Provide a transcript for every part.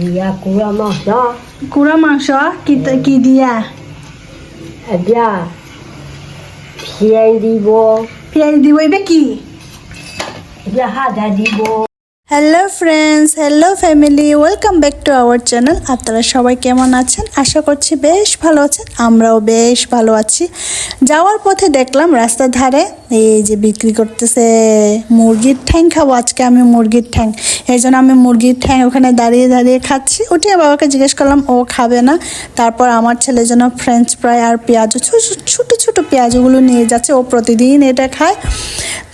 দিয়া কুড়া মাংস। কুড়া মাংস কি কি দিয়া? এতিয়া পিয়াই দিব। পেঁয়াজ দিব এবার কি? এতিয়া হাজা দিব। Hello friends hello family welcome back to our channel আপনারা সবাই কেমন আছেন? আশা করছি বেশ ভালো আছেন। আমরাও বেশ ভালো আছি। যাওয়ার পথে দেখলাম রাস্তার ধারে এই যে বিক্রি করতেছে মুরগির ঠ্যাং খাব, আজকে আমি মুরগির ঠ্যাং। এই জন্য আমি মুরগির ঠ্যাং ওখানে দাঁড়িয়ে দাঁড়িয়ে খাচ্ছি। উঠে বাবাকে জিজ্ঞেস করলাম, ও খাবে না? তারপর আমার ছেলের জন্য ফ্রেঞ্চ ফ্রাই আর পেঁয়াজ ছোটো ছোটো পেঁয়াজগুলো নিয়ে যাচ্ছে। ও প্রতিদিন এটা খায়।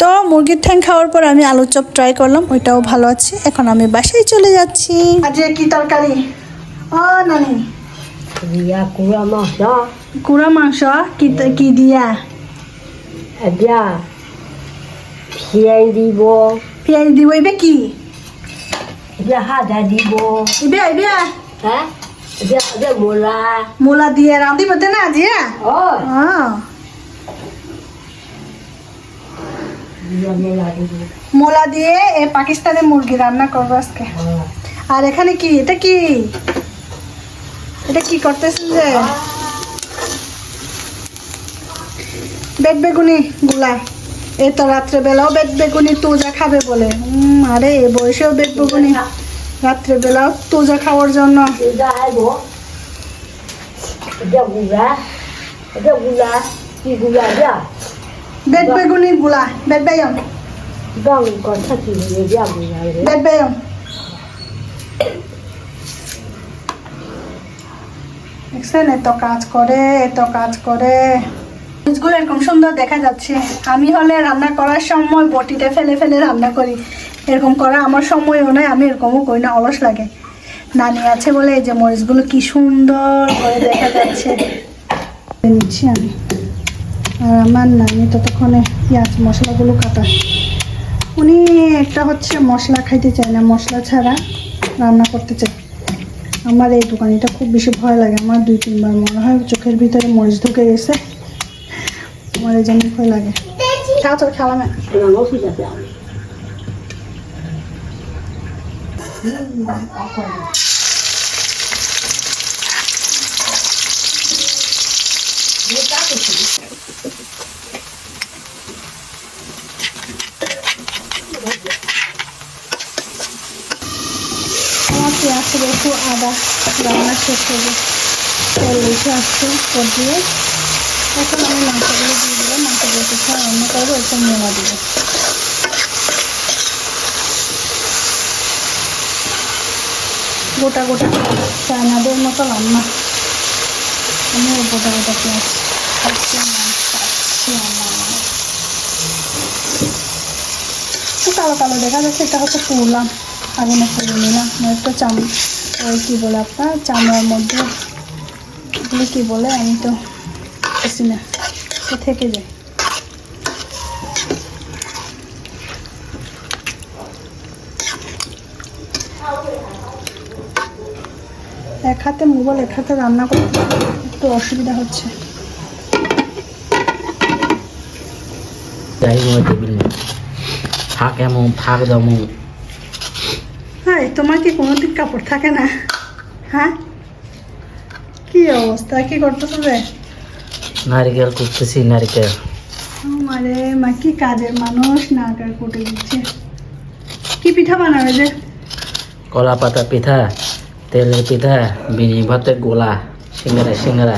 তো মুরগির ঠ্যাং খাওয়ার পর আমি আলু চপ ট্রাই করলাম ওইটাও ভালো আছে। এখন আমি বাসায় চলে যাচ্ছি। আজকে কি তরকারি? ও নানি। দিয়া কুড়া মাছ কুড়া মাংস? কি কি দিয়া? এতিয়া পিয়াই দিব। পেঁয়াজ দিব এবে কি? এতিয়া সাদা দিব। এবে এবে। হা এতিয়া এতিয়া মূলা। মূলা দিয়ে রাঁধিব দে না আজি? ঐ হ্যাঁ দিয়া মূলা দিয়ে এ পাকিস্তানি মুরগি রান্না করব আজকে। আর এখানে কি? এটা কি? এটা কি করতেছেন যে? বেড বেগুনি গুলা এই তো রাত্রে বেলাও বেড বেগুনি তুজা খাবে বলে। উম, আরে এ বয়সেও বেড বেগুনি। রাত্রে বেলাও তুজা খাওয়ার জন্য। এতিয়া গুড়া কি দিয়া বেড বেগুনি গুলা বেড বেয়ম। একদম কথা কি গুড়া রে? বেড বেয়ম। দেখছেন এত কাজ করে এত কাজ করে। মরিচগুলো এরকম সুন্দর দেখা যাচ্ছে। আমি হলে রান্না করার সময় বটিতে ফেলে ফেলে রান্না করি। এরকম করা আমার সময়ও নয় আমি এরকমও করি না অলস লাগে। নানি আছে বলে এই যে মরিচগুলো কি সুন্দর করে দেখা যাচ্ছে। নিচ্ছি আমি। আর আমার নানি ততক্ষণে পেঁয়াজ মশলাগুলো কাটা। উনি একটা হচ্ছে মশলা খাইতে চায় না, মশলা ছাড়া রান্না করতে চায়। আমার এই দোকানিটা খুব বেশি ভয় লাগে। আমার দুই তিনবার মনে হয় চোখের ভিতরে মরিচ ঢুকে গেছে। আমার এই জন্য ভয় লাগে। খাও তোর খাওয়া নামও ঠিক আছে আমার পেঁয়াজ একটু আদা রান্না শেষ হবে তেল উঠে আসছে পর দিয়ে এখন আমি মাংসগুলো দিয়ে দিলাম মাংসগুলো পিঠা রান্না করব একটু মেলা দিব গোটা গোটা চায়নাদের মতো রান্না আমি গোটা গোটা পেঁয়াজ খাচ্ছি একটু কালো কালো দেখা যাচ্ছে, এটা হচ্ছে পুরলাম আগুনে পুড়ে নিলাম। একটা চাম, ওই কী বলে আপনার? চামড়ার মধ্যে এগুলো কী বলে? আমি তো বুঝি না। তো থেকে যায়। এক হাতে মোবাইল, এক হাতে রান্না করতে একটু অসুবিধা হচ্ছে। যাই টেবিল ফাঁক এমন ফাঁক দমো হ্যাঁ তোমার কি কোনো দিন কাপড় থাকে না? হ্যাঁ? কি অবস্থা? কি করতেছো রে? নারিকেল কুটতেছি নারিকেল। আমারে মা কি কাজের মানুষ? নারকেল কুটে দিচ্ছে। কি পিঠা বানাবে যে? কলা পাতা পিঠা তেলের পিঠা বিড়ি ভাতে গোলা সিঙ্গারা সিঙ্গারা।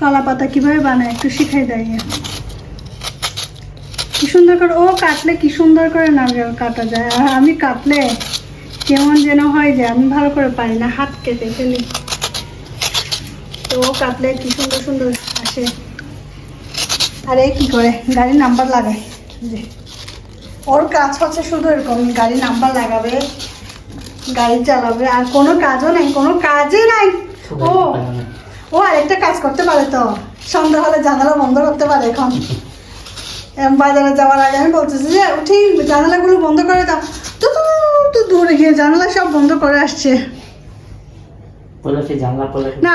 কলা পাতা কীভাবে বানায়? একটু শিখাই দেয় কি সুন্দর করে ও কাটলে কি সুন্দর করে নারকেল কাটা যায়? আর আমি কাটলে কেমন যেন হয় যে আমি ভালো করে পারি না হাত কেটে ফেলি। তো ও কাটলে কি সুন্দর সুন্দর আসে। আর এ কি করে? গাড়ির নাম্বার লাগায় যে ওর কাজ হচ্ছে শুধু এরকম গাড়ি নাম্বার লাগাবে গাড়ি চালাবে আর কোনো কাজও নাই কোনো কাজই নাই। ও ও আরেকটা কাজ করতে পারে তো সন্ধ্যা হলে জানালা বন্ধ করতে পারে এখন। বাজারে যাওয়ার আগে আমি বলতেছি যে উঠি জানালাগুলো বন্ধ করে দাও। তো তো দূরে গিয়ে জানালা সব বন্ধ করে আসছে। না।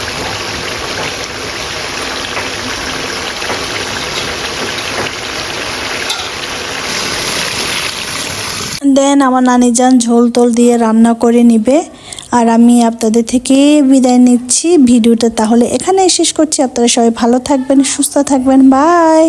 দেন, আমার নানি যান, ঝোল তোল দিয়ে রান্না করে নিবে। আর আমি আপনাদের থেকে বিদায় নিচ্ছি। ভিডিওটা তাহলে এখানে শেষ করছি। আপনারা সবাই ভালো থাকবেন, সুস্থ থাকবেন। বাই!